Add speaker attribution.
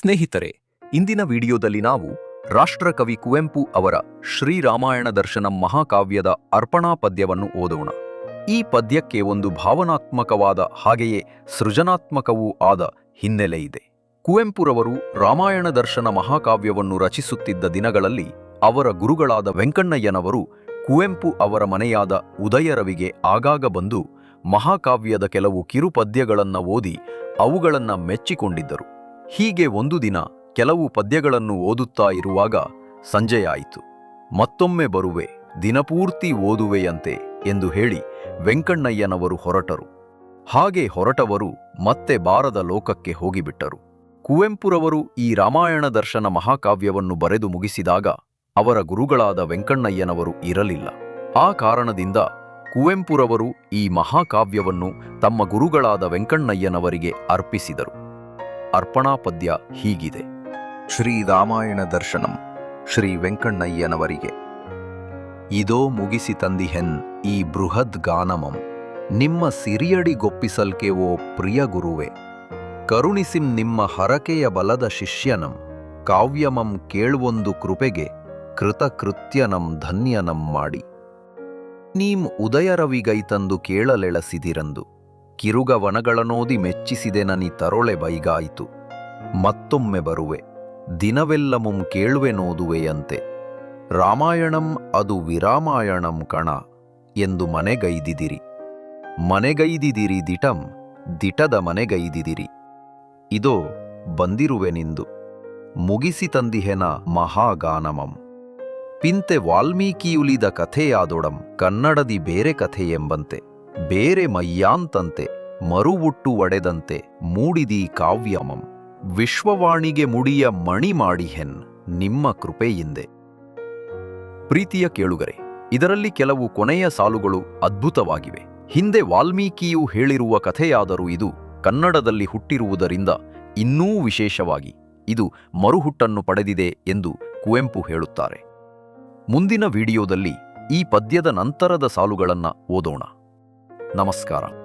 Speaker 1: ಸ್ನೇಹಿತರೆ, ಇಂದಿನ ವಿಡಿಯೋದಲ್ಲಿ ನಾವು ರಾಷ್ಟ್ರಕವಿ ಕುವೆಂಪು ಅವರ ಶ್ರೀರಾಮಾಯಣ ದರ್ಶನ ಮಹಾಕಾವ್ಯದ ಅರ್ಪಣಾ ಪದ್ಯವನ್ನು ಓದೋಣ. ಈ ಪದ್ಯಕ್ಕೆ ಒಂದು ಭಾವನಾತ್ಮಕವಾದ, ಹಾಗೆಯೇ ಸೃಜನಾತ್ಮಕವೂ ಆದ ಹಿನ್ನೆಲೆ ಇದೆ. ಕುವೆಂಪುರವರು ರಾಮಾಯಣ ದರ್ಶನ ಮಹಾಕಾವ್ಯವನ್ನು ರಚಿಸುತ್ತಿದ್ದ ದಿನಗಳಲ್ಲಿ ಅವರ ಗುರುಗಳಾದ ವೆಂಕಣ್ಣಯ್ಯನವರು ಕುವೆಂಪು ಅವರ ಮನೆಯಾದ ಉದಯರವಿಗೆ ಆಗಾಗ ಬಂದು ಮಹಾಕಾವ್ಯದ ಕೆಲವು ಕಿರುಪದ್ಯಗಳನ್ನು ಓದಿ ಅವುಗಳನ್ನು ಮೆಚ್ಚಿಕೊಂಡಿದ್ದರು. ಹೀಗೆ ಒಂದು ದಿನ ಕೆಲವು ಪದ್ಯಗಳನ್ನು ಓದುತ್ತಾ ಇರುವಾಗ ಸಂಜೆಯಾಯಿತು. ಮತ್ತೊಮ್ಮೆ ಬರುವೆ, ದಿನಪೂರ್ತಿ ಓದುವೆಯಂತೆ ಎಂದು ಹೇಳಿ ವೆಂಕಣ್ಣಯ್ಯನವರು ಹೊರಟರು. ಹಾಗೆ ಹೊರಟವರು ಮತ್ತೆ ಬಾರದ ಲೋಕಕ್ಕೆ ಹೋಗಿಬಿಟ್ಟರು. ಕುವೆಂಪುರವರು ಈ ರಾಮಾಯಣ ದರ್ಶನ ಮಹಾಕಾವ್ಯವನ್ನು ಬರೆದು ಮುಗಿಸಿದಾಗ ಅವರ ಗುರುಗಳಾದ ವೆಂಕಣ್ಣಯ್ಯನವರು ಇರಲಿಲ್ಲ. ಆ ಕಾರಣದಿಂದ ಕುವೆಂಪುರವರು ಈ ಮಹಾಕಾವ್ಯವನ್ನು ತಮ್ಮ ಗುರುಗಳಾದ ವೆಂಕಣ್ಣಯ್ಯನವರಿಗೆ ಅರ್ಪಿಸಿದರು. ಅರ್ಪಣಾ ಪದ್ಯ ಹೀಗಿದೆ ಶ್ರೀರಾಮಾಯಣ ದರ್ಶನಂ ಶ್ರೀ ವೆಂಕಣ್ಣಯ್ಯನವರಿಗೆ. ಇದೋ ಮುಗಿಸಿ ತಂದಿಹೆನ್ ಈ ಬೃಹದ್ ಗಾನಮಂ. ನಿಮ್ಮ ಸಿರಿಯಡಿಗೊಪ್ಪಿಸಲ್ಕೆ ಓ ಪ್ರಿಯ ಗುರುವೆ. ಕರುಣಿಸಿಂ ನಿಮ್ಮ ಹರಕೆಯ ಬಲದ ಶಿಷ್ಯನಂ. ಕಾವ್ಯಮಂ ಕೇಳುವೊಂದು ಕೃಪೆಗೆ ಕೃತಕೃತ್ಯನಂ ಧನ್ಯನಂ ಮಾಡಿ. ನೀಂ ಉದಯರವಿಗೈತಂದು ಕೇಳಲೆಳಸಿದಿರಂದು. ಕಿರುಗವನಗಳನೋದಿ ಮೆಚ್ಚಿಸಿದೆನನಿ ತರೊಳೆ ಬೈಗಾಯಿತು. ಮತ್ತೊಮ್ಮೆ ಬರುವೆ, ದಿನವೆಲ್ಲಮುಂ ಕೇಳುವೆನೋದುವೆಯಂತೆ ರಾಮಾಯಣಂ ಅದು ವಿರಾಮಾಯಣಂ ಕಣ ಎಂದು ಮನೆಗೈದಿದಿರಿ. ಮನೆಗೈದಿದಿರಿ ದಿಟಂ, ದಿಟದ ಮನೆಗೈದಿದಿರಿ. ಇದೋ ಬಂದಿರುವೆನಿಂದು ಮುಗಿಸಿ ತಂದಿಹೆನ ಮಹಾಗಾನಮಂ. ಪಿಂತೆ ವಾಲ್ಮೀಕಿಯುಲಿದ ಕಥೆಯಾದೊಡಂ ಕನ್ನಡದಿ ಬೇರೆ ಕಥೆಯೆಂಬಂತೆ. ಬೇರೆ ಮಯ್ಯಾಂತಂತೆ ಮರುವುಟ್ಟು ಒಡೆದಂತೆ ಮೂಡಿದಿ ಕಾವ್ಯಮಂ. ವಿಶ್ವವಾಣಿಗೆ ಮುಡಿಯ ಮಣಿ ಮಾಡಿಹೆನ್ ನಿಮ್ಮ ಕೃಪೆಯಿಂದೆ ಪ್ರೀತಿಯ ಕೇಳುಗರೆ, ಇದರಲ್ಲಿ ಕೆಲವು ಕೊನೆಯ ಸಾಲುಗಳು ಅದ್ಭುತವಾಗಿವೆ. ಹಿಂದೆ ವಾಲ್ಮೀಕಿಯು ಹೇಳಿರುವ ಕಥೆಯಾದರೂ ಇದು ಕನ್ನಡದಲ್ಲಿ ಹುಟ್ಟಿರುವುದರಿಂದ ಇನ್ನೂ ವಿಶೇಷವಾಗಿ ಇದು ಮರುಹುಟ್ಟನ್ನು ಪಡೆದಿದೆ ಎಂದು ಕುವೆಂಪು ಹೇಳುತ್ತಾರೆ. ಮುಂದಿನ ವಿಡಿಯೋದಲ್ಲಿ ಈ ಪದ್ಯದ ನಂತರದ ಸಾಲುಗಳನ್ನು ಓದೋಣ. నమస్కారం